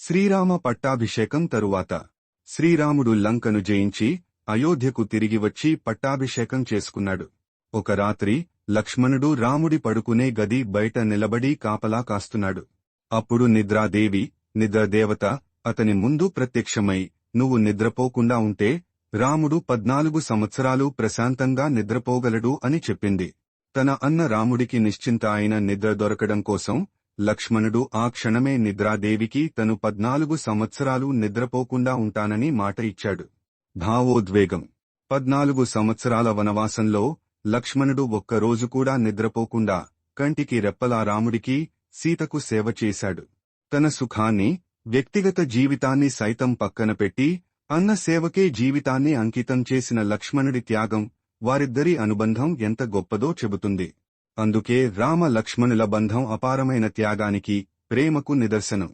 శ్రీరామ పట్టాభిషేకం తరువాత శ్రీరాముడు లంకను జయించి అయోధ్యకు తిరిగి వచ్చి పట్టాభిషేకం చేసుకున్నాడు. ఒక రాత్రి లక్ష్మణుడు రాముడి పడుకునే గది బయట నిలబడి కాపలా కాస్తున్నాడు. అప్పుడు నిద్రాదేవి నిద్రదేవత అతని ముందు ప్రత్యక్షమై నువ్వు నిద్రపోకుండా ఉంటే రాముడు పద్నాలుగు సంవత్సరాలు ప్రశాంతంగా నిద్రపోగలడు అని చెప్పింది. తన అన్న రాముడికి నిశ్చింత అయిన నిద్ర దొరకడం కోసం లక్ష్మణుడు ఆ క్షణమే నిద్రాదేవికి తను పద్నాలుగు సంవత్సరాలు నిద్రపోకుండా ఉంటానని మాట ఇచ్చాడు. భావోద్వేగం. పద్నాలుగు సంవత్సరాల వనవాసంలో లక్ష్మణుడు ఒక్కరోజు కూడా నిద్రపోకుండా కంటికి రెప్పలా రాముడికి సీతకు సేవ చేశాడు. తన సుఖాన్ని వ్యక్తిగత జీవితాన్ని సైతం పక్కన పెట్టి అన్న సేవకే జీవితాన్ని అంకితం చేసిన లక్ష్మణుడి త్యాగం వారిద్దరి అనుబంధం ఎంత గొప్పదో చెబుతుంది. అందుకే రామ లక్ష్మణుల బంధం అపారమైన త్యాగానికి ప్రేమకు నిదర్శనం.